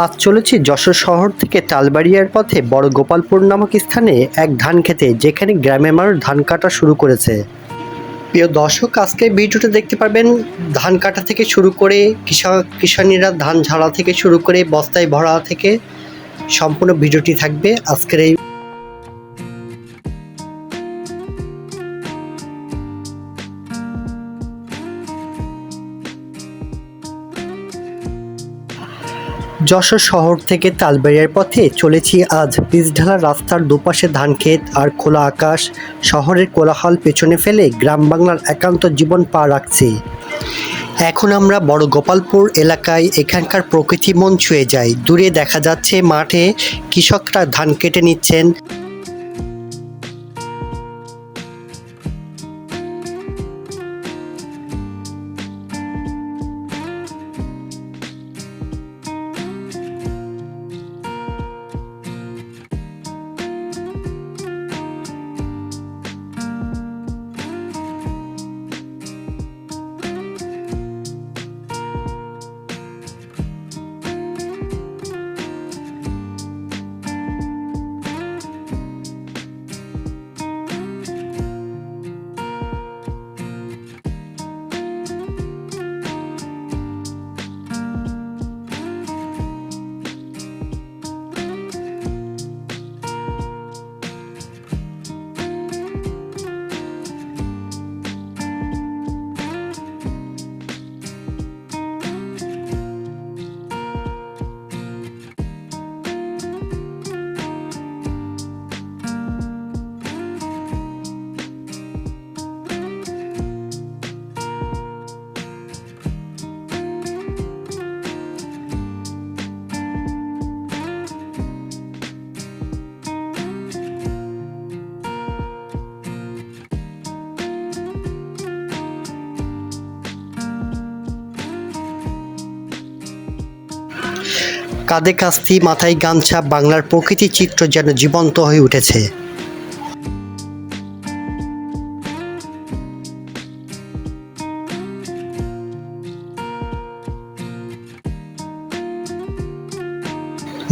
আজ চলেছি যশোর শহর থেকে তালবাড়িয়ার পথে বড় গোপালপুর নামক স্থানে এক ধান খেতে, যেখানে গ্রামের মানুষ ধান কাটা শুরু করেছে। প্রিয় দর্শক আজকে ভিডিওটা দেখতে পারবেন, ধান কাটা থেকে শুরু করে কৃষক কৃষানীরা ধান ঝাড়া থেকে শুরু করে বস্তায় ভরা থেকে সম্পূর্ণ ভিডিওটি থাকবে। আজকের এই যশোর শহর থেকে তালবেড়িয়ার পথে চলেছি আজ। পিচঢালা রাস্তার দুপাশে ধানক্ষেত আর খোলা আকাশ। শহরের কোলাহল পেছনে ফেলে গ্রাম বাংলার একান্ত জীবন পা রাখছি। এখন আমরা বড় গোপালপুর এলাকায় এখানকার প্রকৃতি মন ছুঁয়ে যাই। দূরে দেখা যাচ্ছে মাঠে কৃষকরা ধান কেটে নিচ্ছেন। কাঁধে কাস্তি, মাথায় গামছা, বাংলার প্রকৃতি চিত্র যেন জীবন্ত হয়ে উঠেছে।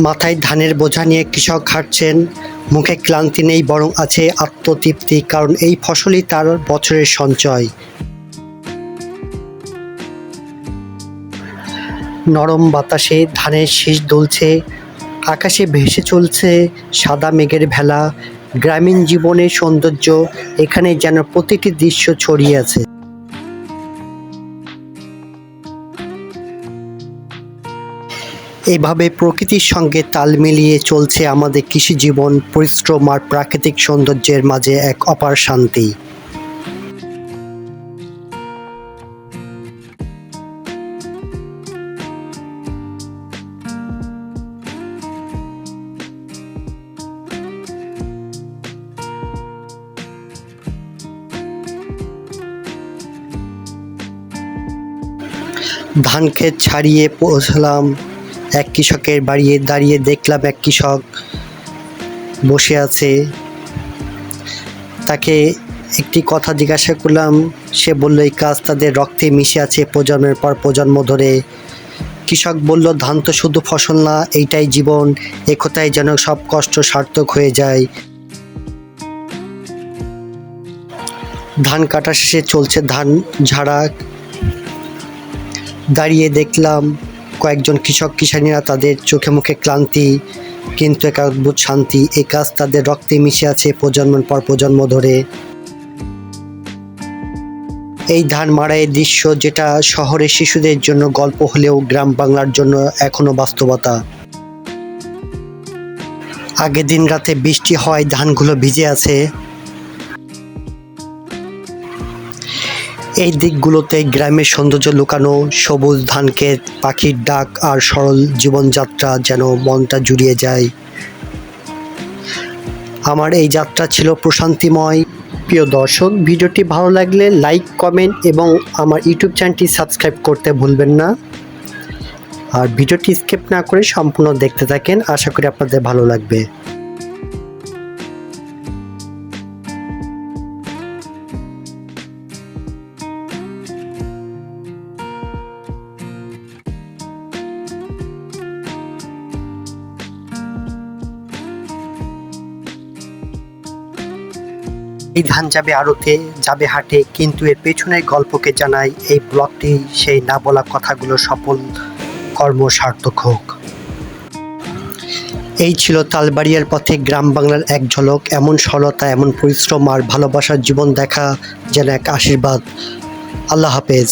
মাথায় ধানের বোঝা নিয়ে কৃষক হাঁটছেন, মুখে ক্লান্তি নেই বরং আছে আত্মতৃপ্তি, কারণ এই ফসলই তার বছরের সঞ্চয়। নরম বাতাসে ধানের শীষ দুলছে, আকাশে ভেসে চলছে সাদা মেঘের ভেলা। গ্রামীণ জীবনের সৌন্দর্য এখানে যেন প্রতিটি দৃশ্য ছড়িয়ে আছে। এভাবে প্রকৃতির সঙ্গে তাল মিলিয়ে চলছে আমাদের কৃষি জীবন পরিশ্রম আর প্রাকৃতিক সৌন্দর্যের মাঝে এক অপার শান্তি। ধান ক্ষেত ছাড়িয়ে পৌঁছলাম। এক কৃষকের বাড়িয়ে দাঁড়িয়ে দেখলাম এক কৃষক বসে আছে। তাকে একটি কথা জিজ্ঞাসা করলাম। সে বলল, এই কাজ তাদের রক্তে মিশে আছে প্রজন্মের পর প্রজন্ম ধরে। কৃষক বলল, ধান তো শুধু ফসল না, এইটাই জীবন। এ কথায় যেন সব কষ্ট সার্থক হয়ে যায়। ধান কাটা শেষে চলছে ধান ঝাড়া। দাঁড়িয়ে দেখলাম কয়েকজন কৃষক কিষানীরা তাদের চোখে মুখে ক্লান্তি, কিন্তু এক অদ্ভুত শান্তি। এই কাজ তাদের রক্তে মিশে আছে প্রজন্মের পর প্রজন্ম ধরে। এই ধান মাড়াইয়ের দৃশ্য যেটা শহরের শিশুদের জন্য গল্প হলেও গ্রাম বাংলার জন্য এখনও বাস্তবতা। আগের দিন রাতে বৃষ্টি হয় ধানগুলো ভিজে আছে। এই দিকগুলোতে গ্রামের সৌন্দর্য লুকানো, সবুজ ধানক্ষেত পাখির ডাক আর সরল জীবনযাত্রা যেন মনটা জুড়িয়ে যায়। আমার এই যাত্রা ছিল প্রশান্তিময়। প্রিয় দর্শক, ভিডিওটি ভালো লাগলে লাইক, কমেন্ট এবং আমার ইউটিউব চ্যানেলটি সাবস্ক্রাইব করতে ভুলবেন না। আর ভিডিওটি স্কিপ না করে সম্পূর্ণ দেখতে থাকেন। আশা করি আপনাদের ভালো লাগবে। এই ধান যাবে আড়তে, যাবে হাটে, কিন্তু এর পেছনের গল্পকে জানায় এই ব্লগটি। সেই না বলা কথাগুলো সফল কর্ম সার্থক হোক। এই ছিল তালবাড়িয়ার পথে গ্রাম বাংলার এক ঝলক। এমন সরলতা, এমন পরিশ্রম আর ভালোবাসার জীবন দেখা যেন এক আশীর্বাদ। আল্লাহ হাফেজ।